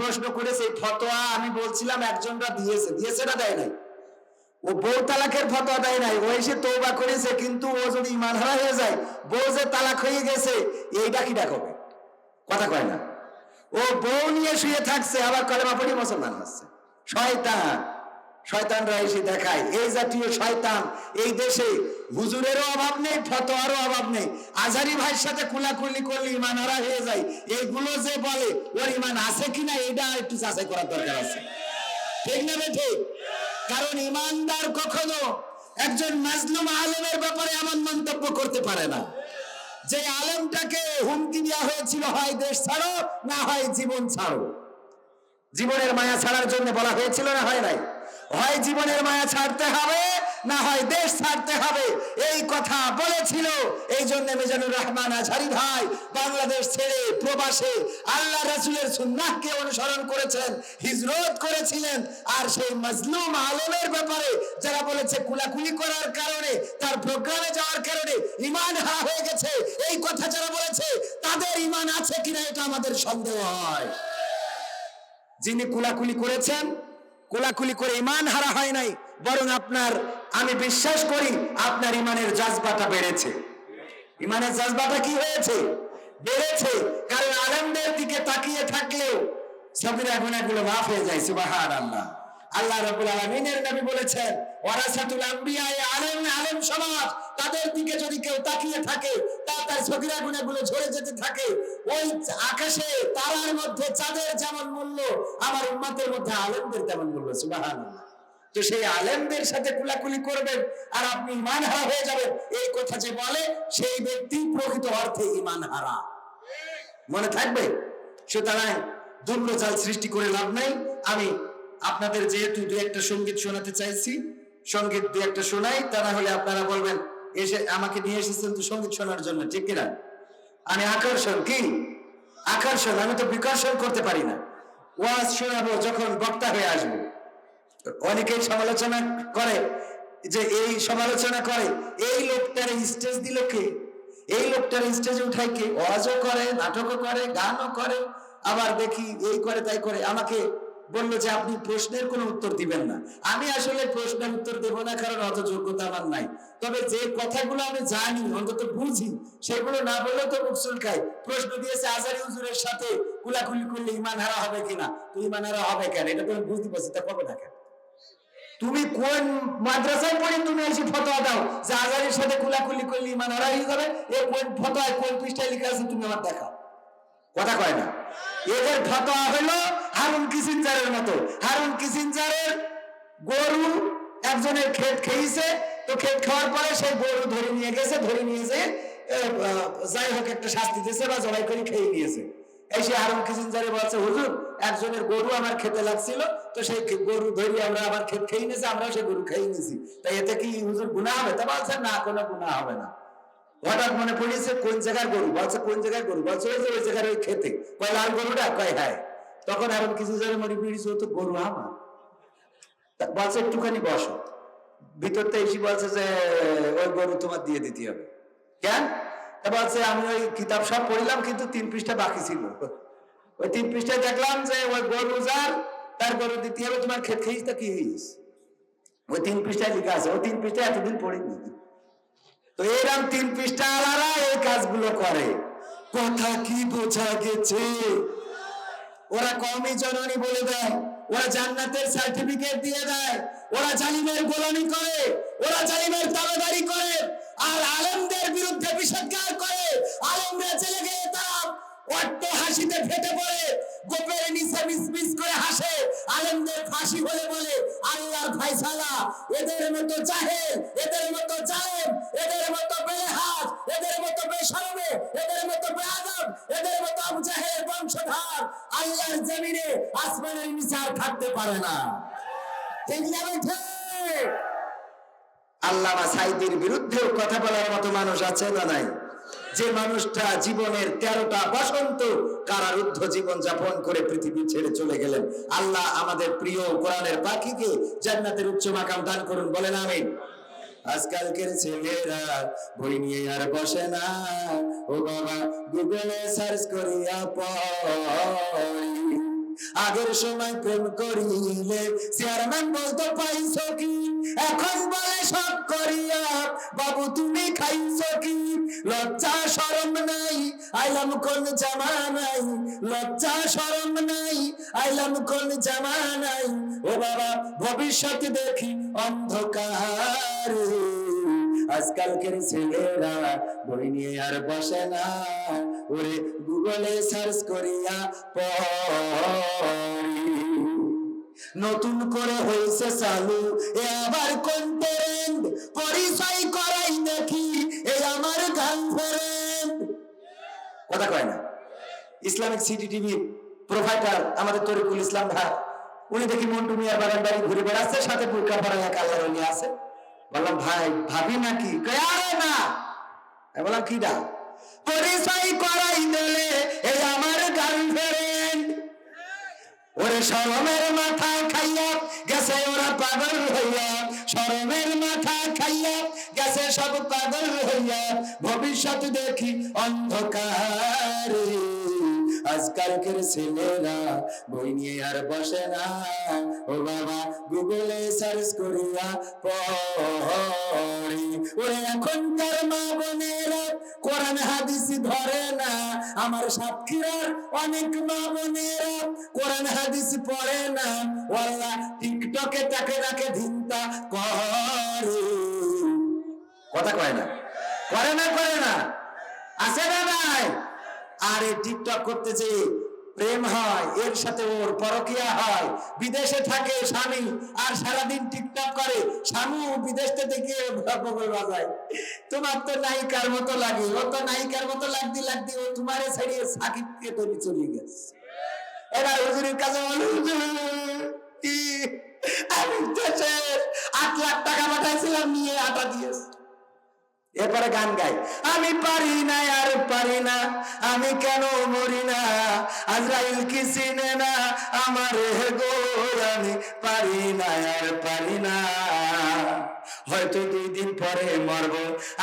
প্রশ্ন করেছে ফতোয়া আমি বলছিলাম একজনরা দিয়েছে। দিয়েছে না দেয় নাই? ও বউ তালাকের ফতোয়া দেয় নাই। ও এসে তৌবা করেছে, কিন্তু ও যদি ইমান হারা হয়ে যায়, বউ যে তালাক হয়ে গেছে, এইটা কি ডাকবে কথা কয় না। ও বউ নিয়ে শুয়ে থাকছে, আবার কলেমা পড়ি মুসলমান হচ্ছে। শয়তান। শয়তানরা এসে দেখায়, এই জাতীয় শয়তান, এই দেশে হুজুরেরও অভাব নেই, ফতোয়ারও অভাব নেই। আজারি ভাইয়ের সাথে কুলাকুলি করলে ইমান হয়ে যায়। এইগুলো যে বলে, ওর ইমান আছে কিনা, এটা একটু যাচাই করার দরকার আছে। ঠিক না ঠিক? কারণ ইমানদার কখনো একজন মাজলুম আলেমের ব্যাপারে এমন মন্তব্য করতে পারে না। যে আলেমটাকে হুমকি দেওয়া হয়েছিল, হয় দেশ ছাড়ো না হয় জীবন ছাড়ো। জীবনের মায়া ছাড়ার জন্য বলা হয়েছিল না, হয় নাই? হয় জীবনের মায়া ছাড়তে হবে, না হয় দেশ ছাড়তে হবে। এই কথা বলেছিল, এই জন্য মেজানুর রহমান আঝারি ভাই বাংলাদেশ ছেড়ে প্রবাসে আল্লাহ রাসুলের সুন্নাহকে অনুসরণ করেছেন হিজরত করেছিলেন, আর সেই মজলুম আলমের ব্যাপারে যারা বলেছে কুলাকুলি করার কারণে, তার প্রোগ্রামে যাওয়ার কারণে ইমান হারা হয়ে গেছে, এই কথা যারা বলেছে, তাদের ইমান আছে কিনা এটা আমাদের সন্দেহ হয়। যিনি কুলাকুলি করেছেন কোলাকুলি করে ইমান হারা হয় নাই, বরং আপনার, আমি বিশ্বাস করি আপনার ইমানের জাজবাটা বেড়েছে। ইমানের জাজবাটা কি হয়েছে? বেড়েছে, কারণ আলমদের দিকে তাকিয়ে থাকলেও সবিরা গুণাগুলো মাফ হয়ে যায় সুবাহ আল্লাহ আল্লাহ রাব্বুল আলামিনের নবী বলেছেন, ওয়ারাসাতুল আম্বিয়া আলেম আলেম সমাজ, তাদের দিকে যদি কেউ তাকিয়ে থাকে তার তার সগিরা গুণাগুলো ঝরে যেতে থাকে। ওই আকাশে তারার মধ্যে চাঁদের যেমন মূল্য, আমার উম্মতের মধ্যে আলেমদের তেমন মূল্য। সুবহানাল্লাহ। তো সেই আলেমদের সাথে কুলাকুলি করবেন আর আপনি ইমান হারা হয়ে যাবেন। এই কথা যে বলে, সেই ব্যক্তি প্রকৃত অর্থে ইমান হারা মনে থাকবে? সুতরাং দুর্বজাল সৃষ্টি করে লাভ নাই। আমি আপনাদের যেহেতু দু একটা সংগীত শোনাতে চাইছি, সংগীত দু একটা শোনাই তা না হলে আপনারা বলবেন, এসে আমাকে নিয়ে এসেছেন তো সংগীত শোনার জন্য, ঠিক কিনা? আমি আকর্ষণ, কি? আকর্ষণ, আমি তো বিকর্ষণ করতে পারি না। ওয়াজ শোনাবো যখন বক্তা হয়ে আসব। অনেকেই সমালোচনা করে যে এই সমালোচনা করে, এই লোকটার স্টেজ দিল কে? এই লোকটার স্টেজে উঠায় কে? ওয়াজও করে, নাটকও করে, গানও করে, আবার দেখি এই করে, তাই করে। আমাকে বলল যে আপনি প্রশ্নের কোনো উত্তর দিবেন না। আমি আসলে প্রশ্নের উত্তর দেব না, কারণ অত যোগ্যতা আমার নাই। তবে যে কথাগুলো আমি জানি, অন্তত বুঝি, সেগুলো না বললেও তো মুখ চুলকায় প্রশ্ন দিয়েছে, আজারি হুজুরের সাথে কুলাকুলি করলে ইমান হারা হবে কিনা? তো ইমান হারা হবে কেন? এটা তো আমি বুঝতে পারছি, তা কবে না কেন? তুমি কোন মাদ্রাসায় পড়ে তুমি এসে ফতোয়া দাও যে আজারির সাথে কুলাকুলি করলে ইমান হারা হয়ে যাবে? এ কোন ফতোয়ায় কোন পৃষ্ঠায় লেখা আছে তুমি আমার দেখাও। কথা কয় না। এদের ফতোয়া হলো হারুন কিসিনজারের মতো। হারুন কিসিনজারের গরু একজনের ক্ষেত খেয়েছে, তো ক্ষেত খাওয়ার পরে সেই গরু ধরে নিয়ে গেছে, ধরে নিয়ে যে যাই হোক একটা শাস্তি দিয়েছে বা জবাই করে খেয়ে নিয়েছে। এই সে হারুন কিসিনজারে বলছে, হুজুর, একজনের গরু আমার খেতে লাগছিল, তো সেই গরু ধরি আমরা আবার খেত খেয়ে নিয়েছি, আমরাও সেই গরু খেয়ে নিয়েছি। তাই এতে কি হুজুর গুনাহ হবে? তা বলছে, না, কোনো গুনাহ হবে না। হঠাৎ মনে পড়েছে, কোন জায়গার গরু? বলছে, কোন জায়গার গরু? বলছে, ওই যে, ওই জায়গার ওই খেতে। কয়, লাল গরুটা? কয় হ্যাঁ। তখন এখন কিছু জায়গায় মনে পড়েছে ও তো গরু আমার। বলছে, একটুখানি বসো। ভিতর থেকে এসে বলছে যে, ওই গরু তোমার দিয়ে দিতে হবে। কেন? বলছে, আমি ওই কিতাব সব পড়লাম, কিন্তু তিন পৃষ্ঠা বাকি ছিল। ওই তিন পৃষ্ঠায় দেখলাম যে, ওই গরু যার, তার গরু দিতে হবে, তোমার খেত খেয়েছিস তা কি হয়েছিস? ওই তিন পৃষ্ঠায় লেখা আছে, ওই তিন পৃষ্ঠায় এতদিন পড়িনি। তো এরকম তিন পৃষ্ঠা আলারা এই কাজগুলো করে। কথা কি বোঝা গেছে? ওরা কমই জননী বলে দেয় ওরা জান্নাতের সার্টিফিকেট দিয়ে দেয়, ওরা জালিমের গোলামি করে, ওরা জালিমের দাবেদারি করে, আর আলেমদের বিরুদ্ধে বিষেধগার করে, আলেমরা জেলে গিয়ে তারা অট্ট হাসিতে ফেটে পড়ে। গোপের নিচে মিস মিস করে হাসে। ফাঁসি বলে ফাইসালা এদের মতো জাহেল, এদের মতো জালেম, এদের মতো বেহাজ এদের মতো বেশরমে এদের মতো বেআদব, এদের মতো বংশধর। আল্লাহর জমিনে আসমানের নিচে আর থাকতে পারে না। ঠিক না সাইদির বিরুদ্ধেও কথা বলার মতো মানুষ আছে না নাই? যে মানুষটা জীবনের তেরোটা বসন্ত কারারুদ্ধ জীবন যাপন করে পৃথিবী ছেড়ে চলে গেলেন। আল্লাহ আমাদের প্রিয় কোরআনের পাখিকে জান্নাতের উচ্চ মাকাম দান করুন, বলেন আমি আজকালকের ছেলেরা বই নিয়ে আর বসে না। ও বাবা গুগলে সার্চ করিয়া পড়ি। আগের সময় প্রেম করিলে চেয়ারম্যান বলতো, পাইছো কি? এখন বলে সব করিয়া বাবু, তুমি খাইছো কি? লজ্জা, শরম নাই। আইলাম কোন জামানাই লজ্জা, শরম নাই। আইলাম কোন জামানাই ও বাবা, ভবিষ্যৎ দেখি অন্ধকার। আজকালকের ছেলেরা বই নিয়ে আর বসে না। ওরে গুগলে সার্চ করিয়া পড়ি। নতুন করে হয়েছে চালু। এ আবার কোন ট্রেন্ড পরিচয় করাই দেখি এ আমার গার্লফ্রেন্ড কথা কয় না। ইসলামিক সিটি টিভি প্রোভাইডার আমাদের তরিকুল ইসলাম ভাই, উনি দেখি মন্টু মিয়ার বাড়ি ঘুরে বেড়াচ্ছে, সাথে বুরকা পরা এক আল্লাহর আছে। বললাম, ভাই, ভাবি নাকি? না। বললাম, কি ডা পরিচয় করাই দিলে এই আমার গার্লফ্রেন্ড ওরে শরমের মাথা খাইয়া গেছে ওরা পাগল হইয়া। শরমের মাথা খাইয়া গেছে সব পাগল হইয়া। ভবিষ্যৎ দেখি অন্ধকার। আজকালকের ছেলেরা, বই নিয়ে আর বসে না। ও বাবা, গুগলে সার্চ করিয়া পড়ি। ওরে এখনকার মা বোনেরা কোরআন, হাদিস ধরে না। আমার সাতক্ষীরার অনেক মা বোনেরা কোরআন, হাদিস পড়ে না। ওয়াল্লাহ টিকটকে তাকে তাকে ধিন্তা করে। কথা কয় না? করে না করে না। আছে না নাই? আরে টিকটক করতে যে প্রেম হয় এর সাথে ওর পরকিয়া হয়। বিদেশে থাকে স্বামী, আর সারাদিন টিকটক করে, স্বামী বিদেশ থেকে বগল বাজায়। তোমার তো নায়িকার মতো লাগে, ও তো নায়িকার মতো লাগতে লাগতে ও তোমারে ছাড়িয়ে সাকিবকে তৈরি চলে গেছে। এবার হুজুরের কাছে বলে আমি দেশে আট লাখ টাকা পাঠাইছিলাম, নিয়ে আটা দিয়েছে। এরপরে গান গাই। আমি পারি না, আর পারি না, আমি কেন মরি না? আজরাইল কি চিনে না আমার? গো, আমি পারি না, আর পারি না। হয়তো দুই দিন পরে মরব,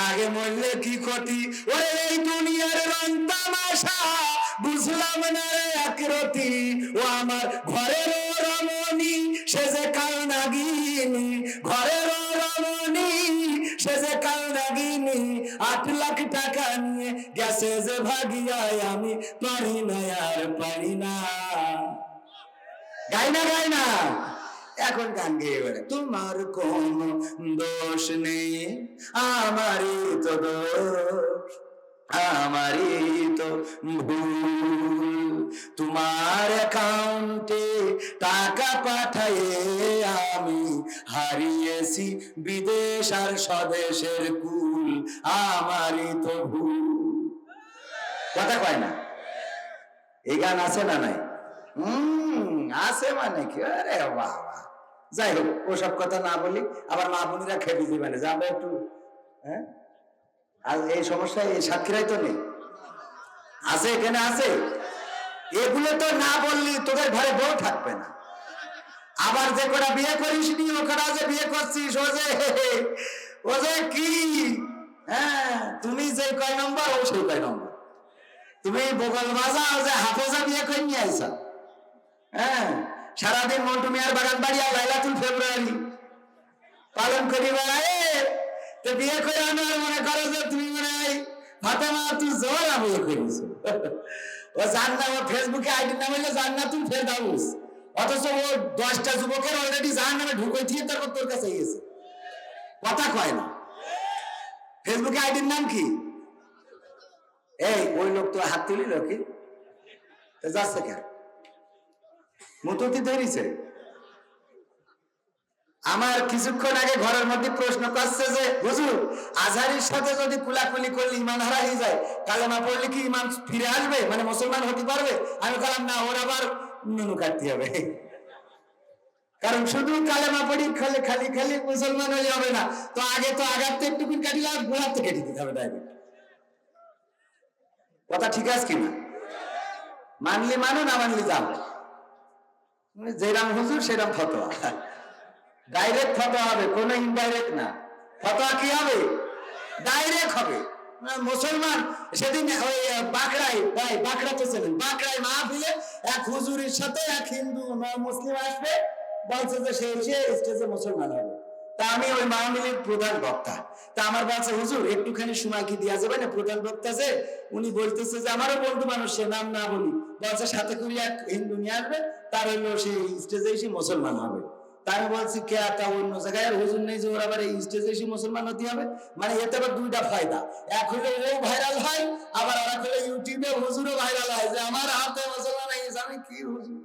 আগে মরলে কি ক্ষতি? ওরে, এই দুনিয়ার রং তামাশা, বুঝলাম না রে একরতি ও আমার ঘরের রমণী, সে যে কাল নাগিনী ঘরের আট লাখ টাকা নিয়ে যে ভাগিয়ায় আমি পারি না, আর পারি না। গাই না গাই না। এখন গান গেয়ে তোমার কোন দোষ নেই, আমারই তো দোষ। আমারই তো ভুল। তোমার অ্যাকাউন্টে টাকা পাঠাইয়ে আমি হারিয়েছি বিদেশ আর স্বদেশের কুল। আমারই তো ভুল। কথা কয় না? এই গান আছে না নাই? আছে মানে কি? আরে বাবা। যাই হোক, ওসব কথা না বলি, আবার মা বোনেরা খেপে দিবে যাব একটু হ্যাঁ? আর এই সমস্যা এই সাক্ষীরাই তো নেই। আছে, এখানে আছে। এগুলো তো না বললি তোদের ঘরে বউ থাকবে না। আবার যে কটা বিয়ে করিস নি ও কটা যে বিয়ে করছিস, ও যে ও যে কি? হ্যাঁ তুমি যে কয় নম্বর, ও সেই কয় নম্বর। তুমি বগল বাজা যে হাফেজা বিয়ে করে নিয়ে আইসা হ্যাঁ সারাদিন মন্টু মিয়ার বাগান বাড়ি আর লাইলাতুল ফেব্রুয়ারি। পালন করি বেড়ায় তো বিয়ে করে আনার মনে করো যে তুমি মনে হয় ফাতেমা, তুই জোর বিয়ে করিস। ও জান না ও ফেসবুকে আইডি নাম হইল জান্নাতুল ফেরদাউস। অথচ ও দশটা যুবকের অলরেডি জাহান নামে ঢুকে দিয়ে তারপর তোর কাছে গেছে কথা কয় না। ফেসবুকে আইডির নাম কি? এই, ওই লোক তো হাত তুলিল কি? যাচ্ছে কেন? মততি ধরিছে? আমার কিছুক্ষণ আগে ঘরের মধ্যে প্রশ্ন করছে যে, হুজুর, আজহারির সাথে যদি কুলাকুলি করলে ইমান হারাই যায়, কালেমা পড়লে কি ইমান ফিরে আসবে? মানে মুসলমান হতে পারবে? আমি বললাম, না, ওর আবার নুনু কাটতে হবে। কারণ শুধু কালেমা পড়ি খালি খালি খালি মুসলমান হয়ে যাবে না। তো আগে তো আগার তো একটু কাটিলে আর গোড়ার থেকে কেটে দিতে হবে ডাইরেক্ট কথা ঠিক আছে কিনা মানলি মানো, না মানলি যাও। মানে যেরাম হুজুর, সেরাম ফতোয়া। ডাইরেক্ট ফতোয়া হবে কোনো ইনডাইরেক্ট না। ফতোয়া কি হবে? ডাইরেক্ট হবে। মুসলমান সেদিন ওই আহ, বাঁকড়ায় ভাই বাঁকড়া তো ছিলেন বাঁকড়ায় মাহফিলে এক হুজুরের সাথে এক হিন্দু মুসলিম আসবে বলছে যে সে স্টেজে মুসলমান হবে। তা আমি ওই মাহমিলের প্রধান বক্তা। তা আমার বলছে হুজুর একটুখানি সময় কি দেওয়া যাবে? না প্রধান বক্তা যে উনি বলতেছে যে আমারও বন্ধু মানুষ সে নাম না বলি। বলছে সাথে করে এক হিন্দু নিয়ে আসবে তার হইল সেই স্টেজে এসে মুসলমান হবে। তা আমি বলছি কে তা অন্য জায়গায়? হুজুর নেই যে ওরা আবার এই স্টেজে এসে মুসলমান হতে হবে? মানে এতে আবার দুইটা ফায়দা। এক হইলে ও ভাইরাল হয়, আবার আর এক হইলে ইউটিউবে হুজুরও ভাইরাল হয় যে আমার হাতে মুসলমান গেছে, আমি কি হুজুর?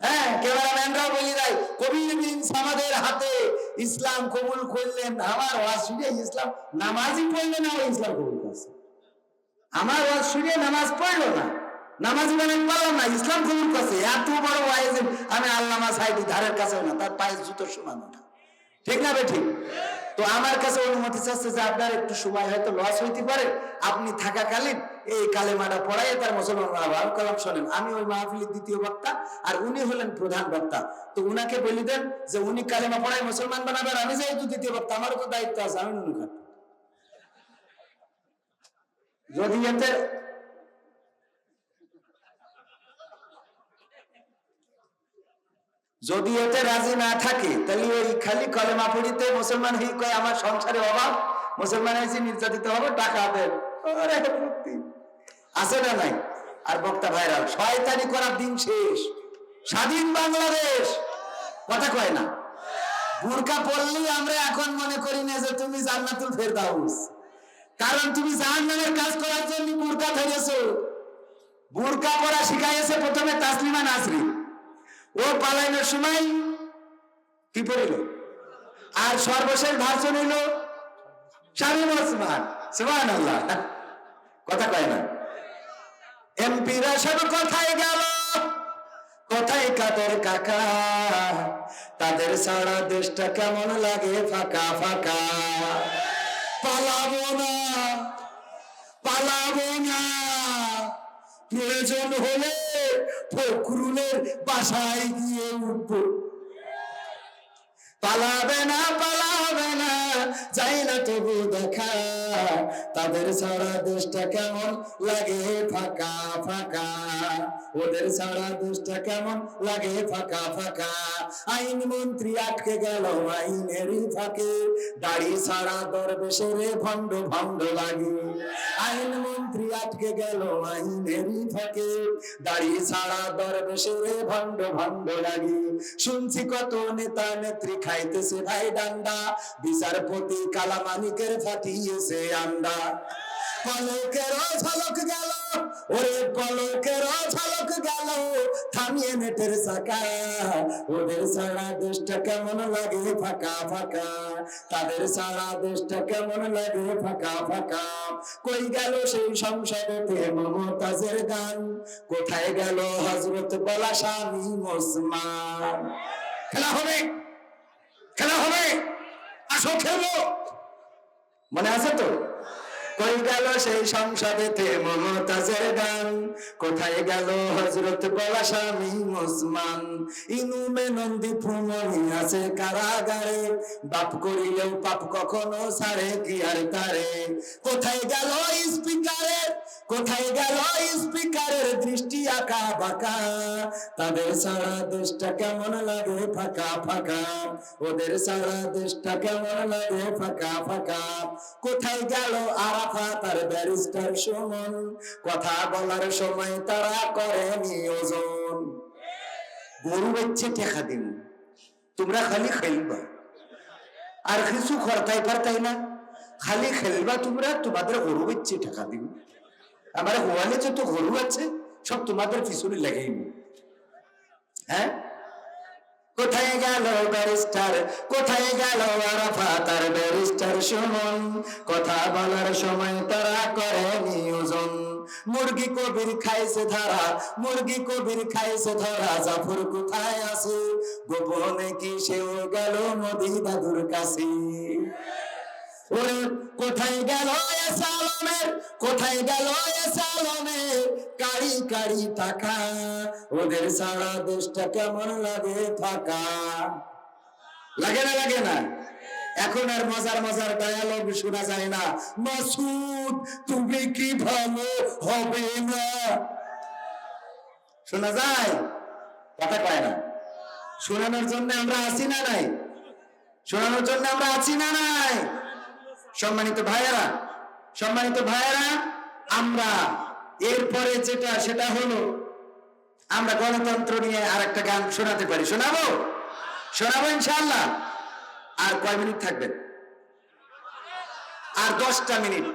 হ্যাঁ ক্যামেরাম্যানরাও বলি নাই, কবির বিনস আমাদের হাতে ইসলাম কবুল করলেন, আমার ওয়াজ ইসলাম নামাজই পড়ল না ইসলাম কবুল করছে। আমার ওয়াজ শুনে নামাজ পড়ল না। নামাজ মানে পারলাম না, ইসলাম কবুল করছে। এত বড় ওয়াইজ আমি আল্লামা সাইদি ধারের কাছেও না, তার পায়ের জুতো সমানো না। ঠিক না বে ঠিক তো আমার কাছে অনুমতি চাচ্ছে যে আপনার একটু সময় হয়তো লস হইতে পারে। আপনি থাকাকালীন এই কালেমাটা পড়াই তার মুসলমান আবার কালাম শোনেন, আমি ওই মাহফিলের দ্বিতীয় বক্তা, আর উনি হলেন প্রধান বক্তা। তো উনাকে বলি দেন যে উনি কালেমা পড়াই মুসলমান বানাবেন, আমি যেহেতু দ্বিতীয় বক্তা, আমারও তো দায়িত্ব আছে, আমি নুনু যদি এতে যদি এতে রাজি না থাকে, তাহলে ওই খালি কলেমা পড়িতে মুসলমান হয়ে কয়, আমার সংসারে অভাব, মুসলমান হয়েছে, নির্যাতিত হবে, টাকা দেন। আছে না নাই? আর বক্তা ভাইরাল শয়তানি করার দিন শেষ। স্বাধীন বাংলাদেশ। কথা কয় না? বুরকা পড়লেই আমরা এখন মনে করি না যে তুমি জান্নাতুল ফেরদাউস। কারণ তুমি জাহান্নামের কাজ করার জন্য বুরকা ধরেছো। বুরকা পড়া শিখাইছে প্রথমে তাসলিমা নাসরিন। ও পালাইনের সময় কি পড়িল? আর সর্বশেষ ভাষণ হইল শামীম ওসমান সুবহান আল্লাহ কথা কয় না। এমপিরা সব কোথায় গেল? কোথায় কাদের কাকা? তাদের সারা দেশটা কেমন লাগে? ফাঁকা ফাঁকা। পালাবো না পালাবো না। প্রয়োজন হলে ফখরুলের বাসায় গিয়ে উঠবো। পালাবে না পালাবে না, যাই না তবু দেখা। তাদের সারা দেশটা কেমন লাগে ফাঁকা ফাঁকা? ওদের সারা দেশটা কেমন লাগে ফাঁকা ফাঁকা? আইন মন্ত্রী আটকে গেল আইনেরই ফাঁকে। দাড়ি সারা দরবেশের ভণ্ড ভণ্ড লাগে। আইন মন্ত্রী আটকে গেল আইনেরই ফাঁকে। দাড়ি সারা দরবেশের ভণ্ড ভণ্ড লাগে। শুনছি কত নেতা, নেত্রী খাইতেছে ভাই ডান্ডা। বিচারপতি কালামানিকের ফাটিয়েছে আন্ডা। পলকের ঝলক গেল, ওরে পলকের ঝলক গেল। থামিয়ে নেটের চাকা, ওদের সারা দেশটা কেমন লাগে ফাঁকা ফাঁকা। তাদের সারা দেশটা কেমন লাগে ফাঁকা ফাঁকা। কই গেল সেই সংসদেতে মমতাজের গান? কোথায় গেল হজরত বলা স্বামী ওসমান খেলা খেলা হবে। আসো খেলো মনে আছে তো? কই গেল সেই সংসদেতে মমতাজের গান? কোথায় গেল হজরত বলা স্বামী ওসমান? ইনুমে নন্দী ফুমনি আছে কারাগারে। বাপ করিলেও পাপ কখনো ছাড়ে, কি আর তারে? কোথায় গেল স্পিকারের? কোথায় গেল স্পিকারের দৃষ্টি আঁকা বাঁকা? তাদের সারা দেশটা কেমন লাগে ফাঁকা ফাঁকা? ওদের সারা দেশটা কেমন লাগে ফাঁকা ফাঁকা? কোথায় গেল আরাফাত আর ব্যারিস্টার সুমন। কথা বলার সময় তারা করে নিয়োজন। গরু বাচ্চা টেকা দিন। তোমরা খালি খেলবা। আর কিছু খরতাই পারতাই না। খালি খেলবা তোমরা, তোমাদের গরু বাচ্চা টাকা দিন। আমার গোয়ালে যত গরু আছে, সব তোমাদের পিছনে লেগেই। হ্যাঁ? কোথায় গেল ব্যারিস্টার? কোথায় গেল আরাফাত আর ব্যারিস্টার সুমন? কথা বলার সময় তারা করে নিয়োজন। মুরগি কবির খাইছে ধরা, মুরগি কবির খাইছে ধরা, জাফর কোথায় আছে? গোপনে কি সেও গেল মোদি দাদুর কাছে? ওরে কোথায় গেল সালমের? কোথায় গেল এ সালমের? কারি কারি টাকা। ওদের সারা দেশটা কেমন লাগে ফাঁকা? লাগে না লাগে না? এখন আর মজার মজার ডায়ালগ শোনা যায় না। মাসুদ, তুমি কি ভালো হবে না? শোনা যায়? কথা কয় না। শোনানোর জন্য আমরা আছি না নাই? শোনানোর জন্য আমরা আছি না নাই? সম্মানিত ভাইয়েরা সম্মানিত ভাইয়েরা, আমরা এরপরে যেটা, সেটা হলো, আমরা গণতন্ত্র নিয়ে আর একটা গান শোনাতে পারি। শোনাবো? শোনাবো ইনশাল্লাহ আর কয় মিনিট থাকবেন আর দশটা মিনিট।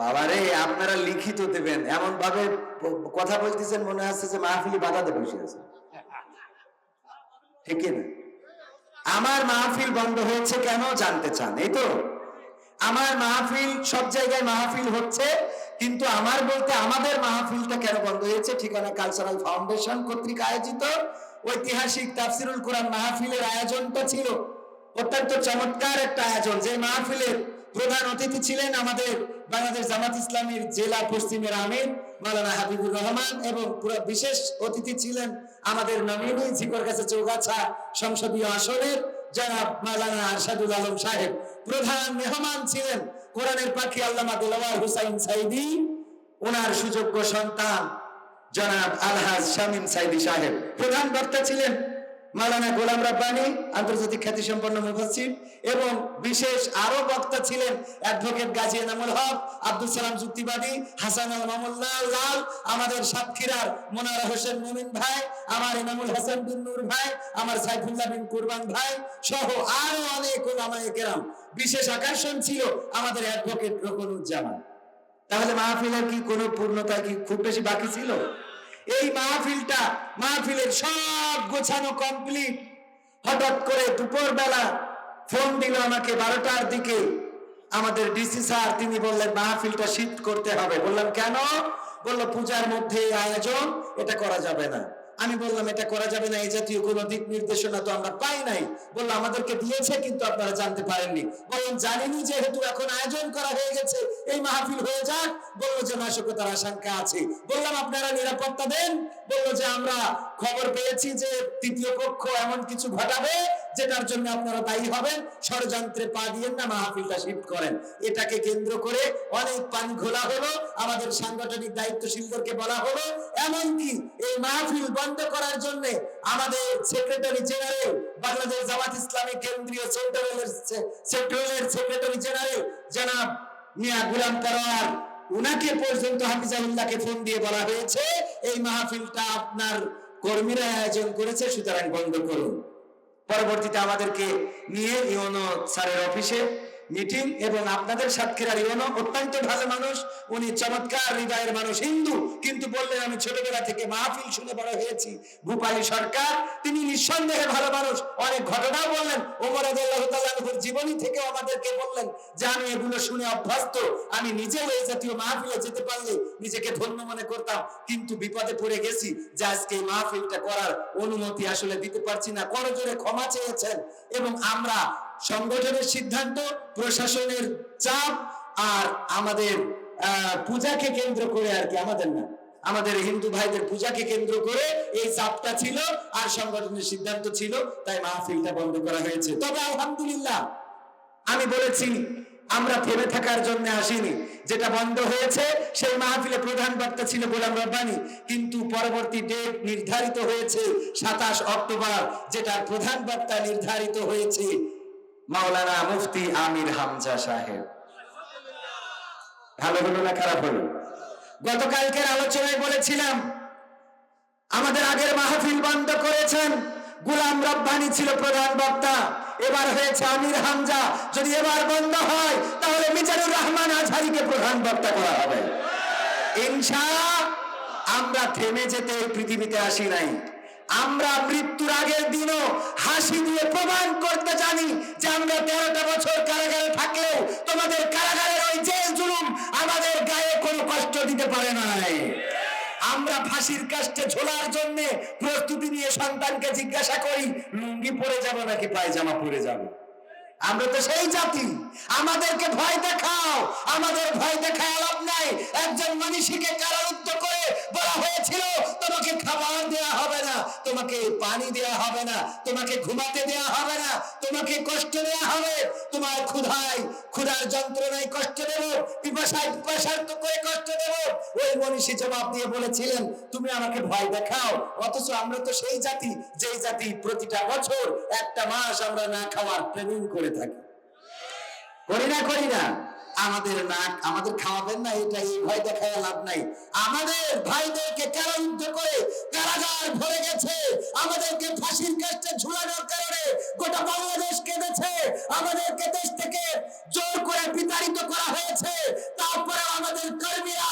বাবারে, আপনারা লিখিত দেবেন। এমন ভাবে কথা বলতেছেন, মনে হচ্ছে যে মাহফিলি বাধাতে বসে আছে ঠিক না? আমার মাহফিল বন্ধ হয়েছে কেন জানতে চান? এই তো? আমার মাহফিল, সব জায়গায় মাহফিল হচ্ছে, কিন্তু আমার বলতে আমাদের মাহফিলটা কেন বন্ধ হয়েছে? ঠিকানা কালচারাল ফাউন্ডেশন কর্তৃক আয়োজিত ঐতিহাসিক তাফসিরুল কোরআন মাহফিলের আয়োজনটা ছিল। অত্যন্ত চমৎকার একটা আয়োজন, যে মাহফিলের প্রধান অতিথি ছিলেন আমাদের বাংলাদেশ জামাত ইসলামীর জেলা পশ্চিমের আমির মাওলানা হাবিবুর রহমান এবং পুরো বিশেষ অতিথি ছিলেন আমাদের নামিনী ঝিকর কাছে চৌগাছা সংসদীয় আসনের জনাব মালানা আরশাদুল আলম সাহেব। প্রধান মেহমান ছিলেন কোরআনের পাখি আল্লামা দিলওয়ার হুসাইন সাইদি ওনার সুযোগ্য সন্তান জনাব আলহাজ শামীম সাইদি সাহেব। প্রধান বক্তা ছিলেন মাওলানা গোলাম রাব্বানি, আন্তর্জাতিক খ্যাতি সম্পন্ন মুফাসসির এবং বিশেষ আরও বক্তা ছিলেন অ্যাডভোকেট গাজী এনামুল হক, আব্দুল সালাম যুক্তিবাদী, হাসান আল মামুল্লাহ লাল, আমাদের সাতক্ষীরার মোনারা হোসেন মুমিন ভাই, আমার এনামুল হাসান বিন নূর ভাই, আমার সাইফুল্লাহ বিন কুরবান ভাই সহ আরও অনেক ওলামায়ে কেরাম। বিশেষ আকর্ষণ ছিল আমাদের অ্যাডভোকেট রকনুজ্জামান তাহলে মাহফিলের কি কোনো পূর্ণতা কি খুব বেশি বাকি ছিল? এই মাহফিলটা, মাহফিলের সব গোছানো কমপ্লিট হঠাৎ করে দুপুর বেলা ফোন দিল আমাকে বারোটার দিকে। আমাদের ডিসি স্যার, তিনি বললেন, মাহফিলটা শিফট করতে হবে। বললাম, কেন? বলল, পূজার মধ্যে আয়োজন, এটা করা যাবে না। আমি বললাম, এটা করা যাবে না, এই জাতীয় কোনো দিক নির্দেশনা তো আমরা পাই নাই। বলল, আমাদেরকে দিয়েছে, কিন্তু আপনারা জানতে পারেননি। বললাম, জানিনি যেহেতু এখন আয়োজন করা হয়ে গেছে, এই মাহফিল হয়ে যাক। বলল যে নাশকতার আশঙ্কা আছে। বললাম, আপনারা নিরাপত্তা দেন। বলল যে, আমরা খবর পেয়েছি যে তৃতীয় পক্ষ এমন কিছু ঘটাবে যেটার জন্য আপনারা দায়ী হবেন, ষড়যন্ত্রে পা দিয়েন না মাহফিলটা শিফট করেন। এটাকে কেন্দ্র করে অনেক পানি ঘোলা হলো, আমাদের সাংগঠনিক দায়িত্বশীলদেরকে বলা হলো, এমনকি এই মাহফিল বন্ধ করার জন্য আমাদের সেক্রেটারি জেনারেল বাংলাদেশ জামাত ইসলামী কেন্দ্রীয় সেন্ট্রালের সেন্ট্রালের সেক্রেটারি জেনারেল জনাব মিয়া গুলাম পরোয়ার উনাকে পর্যন্ত হাফিজাউল্লাহকে ফোন দিয়ে বলা হয়েছে, এই মাহফিলটা আপনার কর্মীরা আয়োজন করেছে, সুতরাং বন্ধ করুন। পরবর্তীতে আমাদেরকে নিয়ে ইউনো স্যারের অফিসে মিটিং এবং আপনাদের সাতক্ষীরার ইউনো অত্যন্ত ভালো মানুষ, উনি চমৎকার হৃদয়ের মানুষ, হিন্দু। কিন্তু বললেন, আমি ছোটবেলা থেকে মাহফিল শুনে বড় হয়েছি। ভূপালী সরকার, তিনি নিঃসন্দেহে ভালো মানুষ। অনেক ঘটনাও বললেন। ওমর আদাল্লাহ জীবনী থেকেও আমাদেরকে বললেন যে, আমি এগুলো শুনে অভ্যস্ত। আমি নিজেও এই জাতীয় মাহফিলে যেতে পারলে নিজেকে ধন্য মনে করতাম। কিন্তু বিপদে পড়ে গেছি। যে আজকে এই মাহফিলটা করার অনুমতি আসলে দিতে পারছি না। করজোরে ক্ষমা চেয়েছেন এবং আমরা সংগঠনের সিদ্ধান্ত, প্রশাসনের চাপ আর আমাদের পূজাকে কেন্দ্র করে আর কি, আমাদের না, আমাদের হিন্দু ভাইদের পূজাকে কেন্দ্র করে এই চাপটা ছিল আর সংগঠনের সিদ্ধান্ত ছিল, তাই মাহফিলটা বন্ধ করা হয়েছে। তবে আলহামদুলিল্লাহ, আমি বলেছি, আমরা থেমে থাকার জন্য আসিনি। যেটা বন্ধ হয়েছে, সেই মাহফিলে প্রধান বক্তা ছিল গোলাম রব্বানি। কিন্তু পরবর্তী ডেট নির্ধারিত হয়েছে সাতাশ অক্টোবর যেটা প্রধান বক্তা নির্ধারিত হয়েছে। মাওলানা মুফতি আমির হামজা সাহেব। ভালো হলো না খারাপ হলো? গতকালকের আলোচনায় বলেছিলাম, আমাদের আগের মাহফিল বন্ধ করেছেন, গুলাম রব্বানি ছিল প্রধান বক্তা। এবার হয়েছে আমির হামজা। যদি এবার বন্ধ হয়, তাহলে মিজানুর রহমান আজহারিকে প্রধান বক্তা করা হবে। ইনশা, আমরা থেমে যেতে এই পৃথিবীতে আসি নাই। আমরা মৃত্যুর আগের দিনও হাসি দিয়ে প্রমাণ করতে জানি যে আমরা তেরোটা বছর কারাগারে থাকলেও তোমাদের কারাগারের ওই যে জুলুম আমাদের গায়ে কোনো কষ্ট দিতে পারে নাই। আমরা ফাঁসির কাষ্টে ঝোলার জন্য প্রস্তুতি নিয়ে সন্তানকে জিজ্ঞাসা করি, লুঙ্গি পরে যাব নাকি পায়জামা পরে যাব? আমরা তো সেই জাতি। আমাদেরকে ভয় দেখাও। আমাদের ভয় দেখায় লাভ নাই। একজন মানুষকে কারারুদ্ধ করে বলা হয়েছিল, তোমাকে খাবার দেয়া হবে না, তোমাকে পানি দেয়া হবে না, তোমাকে ঘুমাতে দেয়া হবে না, তোমাকে কষ্ট দেয়া হবে। তোমার ক্ষুধায়, ক্ষুধার যন্ত্রণায় কষ্ট দেব, পিপাসায় পিপাসার্থ করে কষ্ট দেব। ওই মনীষী জবাব দিয়ে বলেছিলেন, তুমি আমাকে ভয় দেখাও, অথচ আমরা তো সেই জাতি, যেই জাতি প্রতিটা বছর একটা মাস আমরা না খাওয়ার ট্রেনিং করে থাকি। করি না করি না। আমাদের না, আমাদের খাওয়াবেন না এটা এই ভয় দেখায় লাভ নাই। আমাদের ভাইদেরকে কারারুদ্ধ করে, কারাগার ভরে গেছে। আমাদেরকে ফাঁসির কাছে ঝুলানোর কারণে গোটা বাংলাদেশ কেঁদেছে। আমাদেরকে দেশ থেকে জোর করে বিতাড়িত করা হয়েছে। তারপরে আমাদের কর্মীরা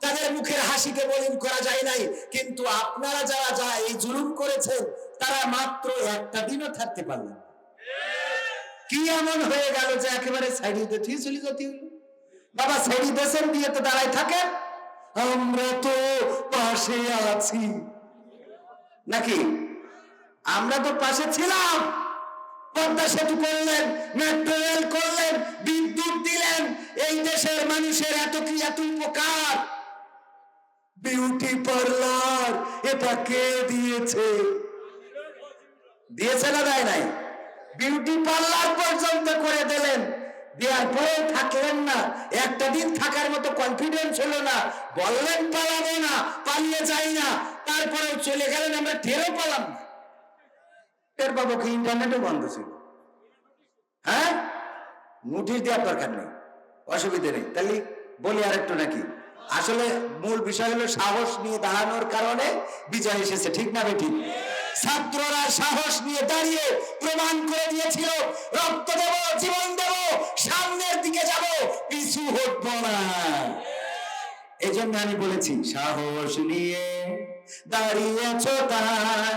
তাদের মুখের হাসিকে বলিন করা যায় নাই। কিন্তু আপনারা যারা যা এই জুলুম করেছেন, তারা মাত্র একটা দিনও থাকতে পারলেন না। কি এমন হয়ে গেল যে একেবারে সাইডে দিয়ে চলে যেতে হলো? বাবা সাইডি দেশের দিয়ে তো দাঁড়ায় থাকেন। আমরা তো পাশে আছি। নাকি? আমরা তো পাশে ছিলাম। পদ্মা সেতু করলেন, মেট্রো রেল করলেন, বিদ্যুৎ দিলেন। এই দেশের মানুষের এত কি, এত উপকার? বিউটি পার্লার এটা কে দিয়েছে? দিয়েছে না দেয় নাই? বিউটি পার্লার পর্যন্ত করে দিলেন। দেওয়ার পরে থাকলেন না। একটা দিন থাকার মতো কনফিডেন্স হলো না। বললেন, পালাবো না, পালিয়ে যাই না। তারপরেও চলে গেলেন, আমরা টেরও পালাম না। টের পাবো ইন্টারনেটও বন্ধ ছিল। হ্যাঁ? নোটিশ দেওয়ার দরকার নেই। অসুবিধে নেই। তাহলে বলি আর একটু নাকি? আসলে মূল বিষয় হলো সাহস নিয়ে দাঁড়ানোর কারণে বিজয় এসেছে। ঠিক না বেটি ছাত্ররা সাহস নিয়ে দাঁড়িয়ে প্রমাণ করে দিয়েছিল, রক্ত দেব, জীবন দেব, সামনের দিকে যাব, পিছু হটব না। এই জন্য আমি বলেছি, সাহস নিয়ে দাঁড়িয়েছ তাই,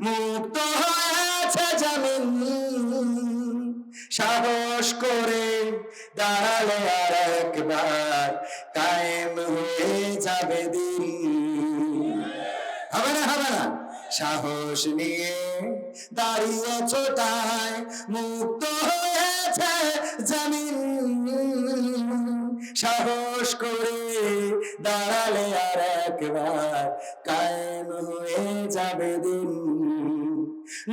মুক্ত হয়েছে জামিন। সাহস করে দাঁড়ালে আর একবার কায়েম হয়ে যাবে দিন। হবে না হবে না। সাহস নিয়ে দাঁড়িয়েছ তাই মুক্ত হয়েছে জামিন। সাহস করে দাঁড়ালে আর একবার কায়েম হয়ে যাবে দিন।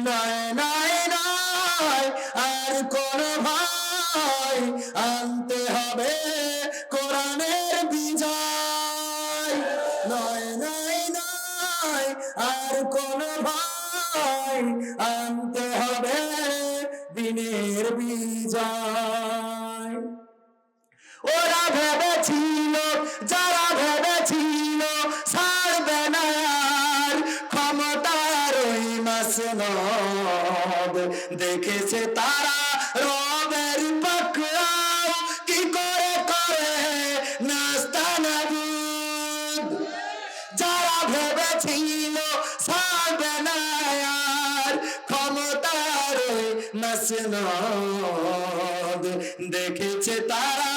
নয় নয় নয়, আর কোন ভয় আনতে হবে কোরআনের আনতে মাসনদ দেখেছে তারা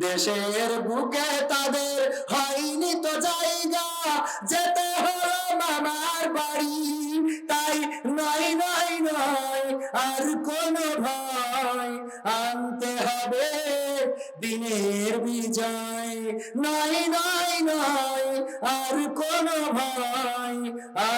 দেশের বুকে তাদের হয়নি তো জায়গা। যেতে হলো মামার বাড়ি। তাই নয় নয় নয়, আর কোন ভয় আনতে হবে দিনের বিজয়। নয় নয় নয়, আর কোন ভয় আর